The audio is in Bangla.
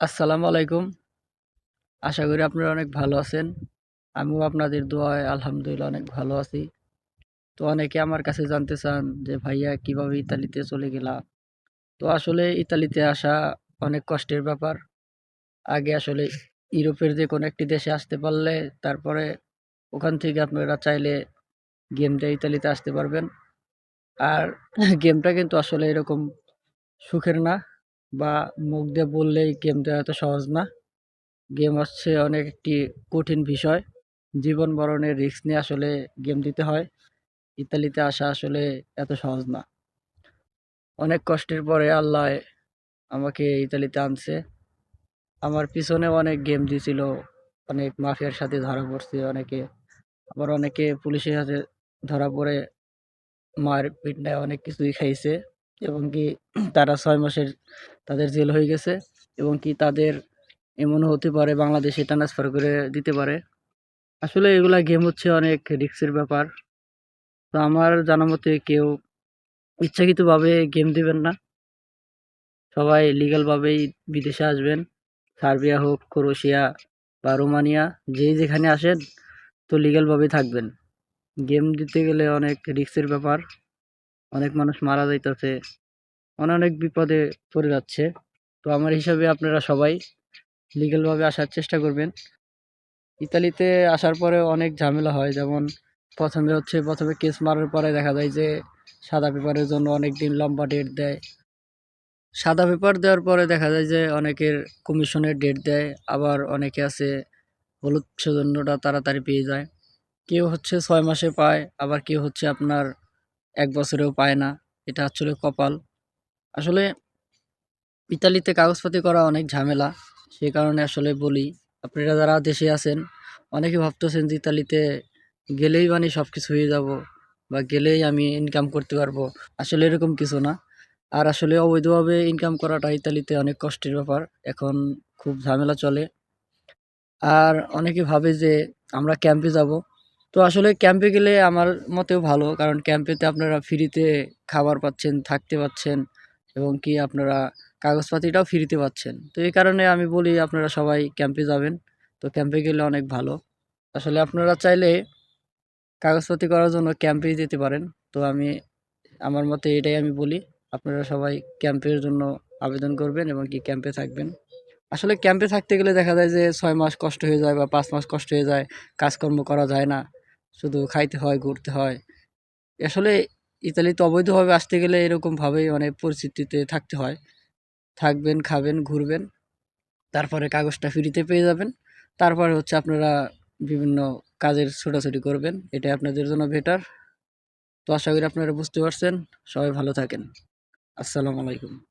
আসসালামু আলাইকুম। আশা করি আপনারা অনেক ভালো আছেন। আমিও আপনাদের দোয়ায় আলহামদুলিল্লাহ অনেক ভালো আছি। তো অনেকে আমার কাছে জানতে চান যে, ভাইয়া, কীভাবে ইতালিতে চলে গেলা? তো আসলে ইতালিতে আসা অনেক কষ্টের ব্যাপার। আগে আসলে ইউরোপের যে কোনো একটি দেশে আসতে পারলে, তারপরে ওখান থেকে আপনারা চাইলে গেম দিয়ে ইতালিতে আসতে পারবেন। আর গেমটা কিন্তু আসলে এরকম সুখের না। বা মুখ দিয়ে বললেই গেমটা এত সহজ না। গেম হচ্ছে অনেক একটি কঠিন বিষয়। জীবন মরণের রিস্ক নিয়ে আসলে গেম দিতে হয়। ইতালিতে আসা আসলে এত সহজ না। অনেক কষ্টের পরে আল্লাহ আমাকে ইতালিতে আনছে। আমার পিছনে অনেক গেম দিয়েছিল অনেক মাফিয়ার সাথে ধরা পড়ছে অনেকে। আবার অনেকে পুলিশের হাতে ধরা পড়ে মার পিটনায় অনেক কিছুই খাইছে। এবং কি তারা ছয় মাসের তাদের জেল হয়ে গেছে এবং কি তাদের এমনও হতে পারে বাংলাদেশে ট্রান্সফার করে দিতে পারে। আসলে এগুলা গেম হচ্ছে অনেক রিক্সের ব্যাপার। তো আমার জানা মতে কেউ ইচ্ছাকৃতভাবে গেম দিবেন না। সবাই লিগ্যালভাবেই বিদেশে আসবেন। সার্বিয়া হোক ক্রোয়েশিয়া বা রোমানিয়া, যেই যেখানে আসেন তো লিগ্যালভাবেই থাকবেন। গেম দিতে গেলে অনেক রিস্কের ব্যাপার। অনেক মানুষ মারা যাইতেছে অনেক অনেক বিপদে পড়ে যাচ্ছে। তো আমার হিসাবে আপনারা সবাই লিগ্যালভাবে আসার চেষ্টা করবেন। ইতালিতে আসার পরে অনেক ঝামেলা হয়, যেমন প্রথমে হচ্ছে প্রথমে কেস মারার পরে দেখা যায় যে সাদা পেপারের জন্য অনেক দিন লম্বা ডেট দেয়। সাদা পেপার দেওয়ার পরে দেখা যায় যে অনেকের কমিশনের ডেট দেয়, আবার অনেকে আছে হলুদ সৌজন্যটা তাড়াতাড়ি পেয়ে যায়। কেউ হচ্ছে ছয় মাসে পায়, আবার কেউ হচ্ছে আপনার এক বছরেও পায় না। এটা আসলে কপাল। আসলে ইতালিতে কাগজপাতি করা অনেক ঝামেলা। সে কারণে আসলে বলি, আপনারা যারা দেশে আছেন, অনেকে ভাবতেছেন যে ইতালিতে গেলেই মানে সব কিছু হয়ে যাব বা গেলেই আমি ইনকাম করতে পারব। আসলে এরকম কিছু না। আর আসলে অবৈধভাবে ইনকাম করাটা ইতালিতে অনেক কষ্টের ব্যাপার। এখন খুব ঝামেলা চলে। আর অনেকে ভাবে যে আমরা ক্যাম্পে যাব। তো আসলে ক্যাম্পে গেলে আমার মতেও ভালো, কারণ ক্যাম্পেতে আপনারা ফ্রিতে খাবার পাচ্ছেন, থাকতে পাচ্ছেন এবং কি আপনারা কাগজপাতিটাও ফ্রিতে পাচ্ছেন। তো এই কারণে আমি বলি আপনারা সবাই ক্যাম্পে যাবেন, তো ক্যাম্পে গেলে অনেক ভালো। আসলে আপনারা চাইলে কাগজপাতি করার জন্য ক্যাম্পেই যেতে পারেন, তো আমি, আমার মতে এটাই আমি বলি। আপনারা সবাই ক্যাম্পের জন্য আবেদন করবেন এবং কি ক্যাম্পে থাকবেন। আসলে ক্যাম্পে থাকতে গেলে দেখা যায় যে ছয় মাস কষ্ট হয়ে যায় বা পাঁচ মাস কষ্ট হয়ে যায়, কাজকর্ম করা যায় না। শুধু খাইতে হয়, ঘুরতে হয়। আসলে ইতালিতে অবৈধভাবে আসতে গেলে এরকমভাবেই অনেক পরিস্থিতিতে থাকতে হয়। থাকবেন, খাবেন, ঘুরবেন, তারপরে কাগজটা ফ্রিতে পেয়ে যাবেন। তারপরে হচ্ছে আপনারা বিভিন্ন কাজের ছোটাছুটি করবেন। এটাই আপনাদের জন্য বেটার তো আশা করি আপনারা বুঝতে পারছেন। সবাই ভালো থাকেন। আসসালামু আলাইকুম।